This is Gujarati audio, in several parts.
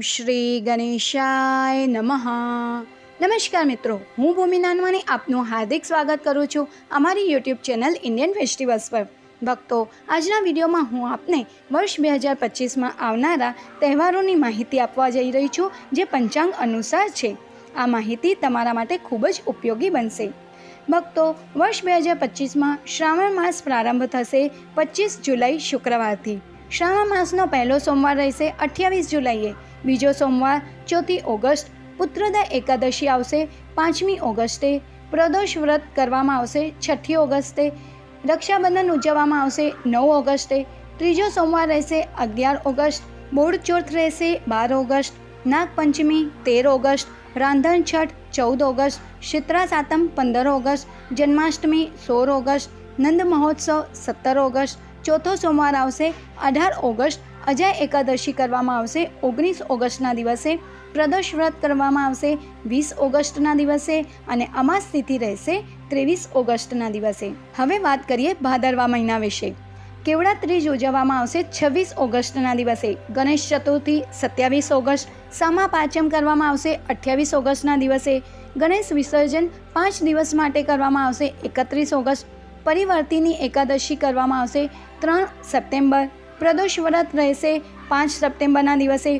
શ્રી ગણેશાય નમઃ. નમસ્કાર મિત્રો, હું ભૂમિ નાનવાની આપનું હાર્દિક સ્વાગત કરું છું અમારી યુટ્યુબ ચેનલ ઇન્ડિયન ફેસ્ટિવલ્સ પર. ભક્તો, આજના વિડીયોમાં હું આપને વર્ષ બે હજાર પચીસમાં આવનારા તહેવારોની માહિતી આપવા જઈ રહી છું, જે પંચાંગ અનુસાર છે. આ માહિતી તમારા માટે ખૂબ જ ઉપયોગી બનશે. ભક્તો, વર્ષ બે હજાર પચીસમાં શ્રાવણ માસ પ્રારંભ થશે પચીસ જુલાઈ શુક્રવારથી. શ્રાવણ માસનો પહેલો સોમવાર રહેશે અઠ્યાવીસ જુલાઈએ. બીજો સોમવાર ચોથી ઓગસ્ટ પુત્રદા એકાદશી આવશે પાંચમી ઓગસ્ટે. પ્રદોષ વ્રત કરવામાં આવશે છઠ્ઠી ઓગસ્ટે. રક્ષાબંધન ઉજવવામાં આવશે નવ ઓગસ્ટે. ત્રીજો સોમવાર રહેશે અગિયાર ઓગસ્ટ બોડ ચોથ રહેશે બાર ઓગસ્ટ, નાગપંચમી તેર ઓગસ્ટ, રાંધણ છઠ ચૌદ ઓગસ્ટ, શિત્રા સાતમ પંદર ઓગસ્ટ, જન્માષ્ટમી સોળ ઓગસ્ટ, નંદ મહોત્સવ સત્તર ઓગસ્ટ ચોથો સોમવાર આવશે, અઢાર ઓગસ્ટ, અજય એકાદશી કરવામાં આવશે, ઓગણીસ ઓગસ્ટના દિવસે, પ્રદોષ વ્રત કરવામાં આવશે, વીસ ઓગસ્ટના દિવસે અને અમાસ તિથિ રહેશે, ત્રેવીસ ઓગસ્ટના દિવસે. હવે વાત કરીએ ભાદરવા મહિના વિશે. કેવડા ત્રીજ ઉજવવામાં આવશે, છવ્વીસ ઓગસ્ટના દિવસે. ગણેશ ચતુર્થી, સત્યાવીસ ઓગસ્ટ, સામા પાંચમ કરવામાં આવશે, અઠ્યાવીસ ઓગસ્ટના દિવસે. ગણેશ વિસર્જન પાંચ દિવસ માટે કરવામાં આવશે, એકત્રીસ ઓગસ્ટ પરિવર્તિની એકાદશી કરવામાં આવશે. ત્રણ સપ્ટેમ્બર, પ્રદોષ વ્રત રહેશે. પાંચ સપ્ટેમ્બરના દિવસે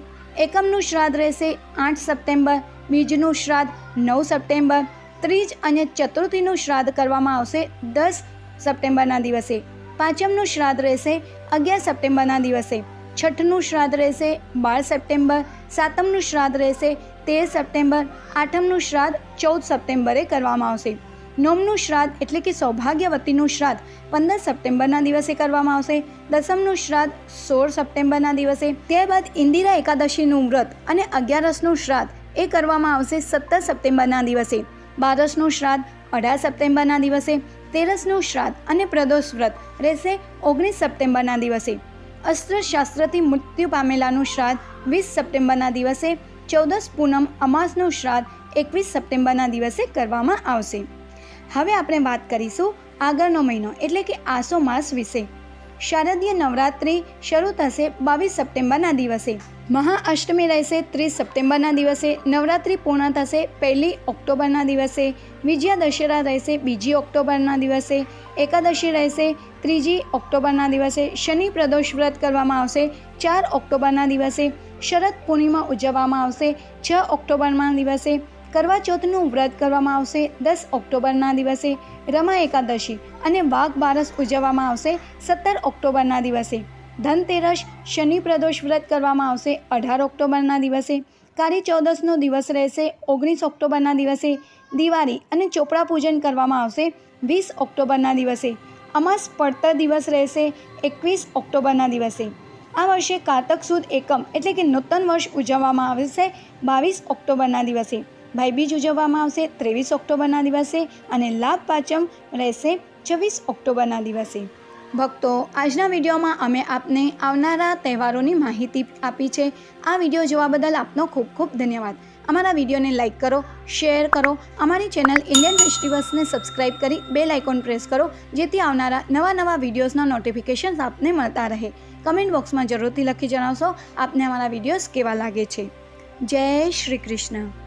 એકમનું શ્રાદ્ધ રહેશે. આઠ સપ્ટેમ્બર, બીજનું શ્રાદ્ધ નવ સપ્ટેમ્બર, ત્રીજ અને ચતુર્થીનું શ્રાદ્ધ કરવામાં આવશે દસ સપ્ટેમ્બરના દિવસે. પાંચમનું શ્રાદ્ધ રહેશે અગિયાર સપ્ટેમ્બરના દિવસે. છઠ્ઠનું શ્રાદ્ધ રહેશે બાર સપ્ટેમ્બર, સાતમનું શ્રાદ્ધ રહેશે તેર સપ્ટેમ્બર, આઠમનું શ્રાદ્ધ ચૌદ સપ્ટેમ્બરે કરવામાં આવશે. નવમનું શ્રાદ્ધ એટલે કે સૌભાગ્યવતીનું શ્રાદ્ધ પંદર સપ્ટેમ્બરના દિવસે કરવામાં આવશે. દસમનું શ્રાદ્ધ સોળ સપ્ટેમ્બરના દિવસે. ત્યારબાદ ઇન્દિરા એકાદશીનું વ્રત અને અગિયારસનું શ્રાદ્ધ એ કરવામાં આવશે સત્તર સપ્ટેમ્બરના દિવસે. બારસનું શ્રાદ્ધ અઢાર સપ્ટેમ્બરના દિવસે. તેરસનું શ્રાદ્ધ અને પ્રદોષ વ્રત રહેશે ઓગણીસ સપ્ટેમ્બરના દિવસે. અસ્ત્રશાસ્ત્રથી મૃત્યુ પામેલાનું શ્રાદ્ધ વીસ સપ્ટેમ્બરના દિવસે. ચૌદસ પૂનમ અમાસનું શ્રાદ્ધ એકવીસ સપ્ટેમ્બરના દિવસે કરવામાં આવશે. હવે આપણે વાત કરીશું આગળનો મહિનો, એટલે કે આસો માસ વિશે. શારદીય નવરાત્રિ શરૂ થશે બાવીસ સપ્ટેમ્બરના દિવસે. મહાઅષ્ટમી રહેશે ત્રીસ સપ્ટેમ્બરના દિવસે. નવરાત્રિ પૂર્ણ થશે પહેલી ઓક્ટોબરના દિવસે. વિજયા દશેરા રહેશે બીજી ઓક્ટોબરના દિવસે. એકાદશી રહેશે ત્રીજી ઓક્ટોબરના દિવસે. શનિ પ્રદોષ વ્રત કરવામાં આવશે ચાર ઓક્ટોબરના દિવસે. શરદ પૂર્ણિમા ઉજવવામાં આવશે છ ઓક્ટોબરના દિવસે. કરવા ચોથનું વ્રત કરવામાં આવશે. દસ ઓક્ટોબરના દિવસે રમા એકાદશી અને વાઘ બારસ ઉજવવામાં આવશે સત્તર ઓક્ટોબરના દિવસે. ધનતેરસ શનિ પ્રદોષ વ્રત કરવામાં આવશે અઢાર ઓક્ટોબરના દિવસે. કાળી ચૌદસનો દિવસ રહેશે ઓગણીસ ઓક્ટોબરના દિવસે. દિવાળી અને ચોપડા પૂજન કરવામાં આવશે વીસ ઓક્ટોબરના દિવસે. અમાસ પડતર દિવસ રહેશે એકવીસ ઓક્ટોબરના દિવસે. આ વર્ષે કારતક સુદ એકમ એટલે કે નૂતન વર્ષ ઉજવવામાં આવશે બાવીસ ઓક્ટોબરના દિવસે. ભાઈબીજ ઉજવવામાં આવશે ત્રેવીસ ઓક્ટોબરના દિવસે અને લાભ પાંચમ રહેશે છવ્વીસ ઓક્ટોબરના દિવસે. ભક્તો, આજના વિડીયોમાં અમે આપને આવનારા તહેવારોની માહિતી આપી છે. આ વીડિયો જોવા બદલ આપનો ખૂબ ખૂબ ધન્યવાદ. અમારા વિડીયોને લાઇક કરો, શેર કરો, અમારી ચેનલ ઇન્ડિયન ફેસ્ટિવલ્સને સબસ્ક્રાઇબ કરી બેલ આઇકોન પ્રેસ કરો, જેથી આવનારા નવા નવા વિડીયોઝના નોટિફિકેશન્સ આપને મળતા રહે. કમેન્ટ બોક્સમાં જરૂરથી લખી જણાવશો, આપને અમારા વિડીયોઝ કેવા લાગે છે. જય શ્રી કૃષ્ણ.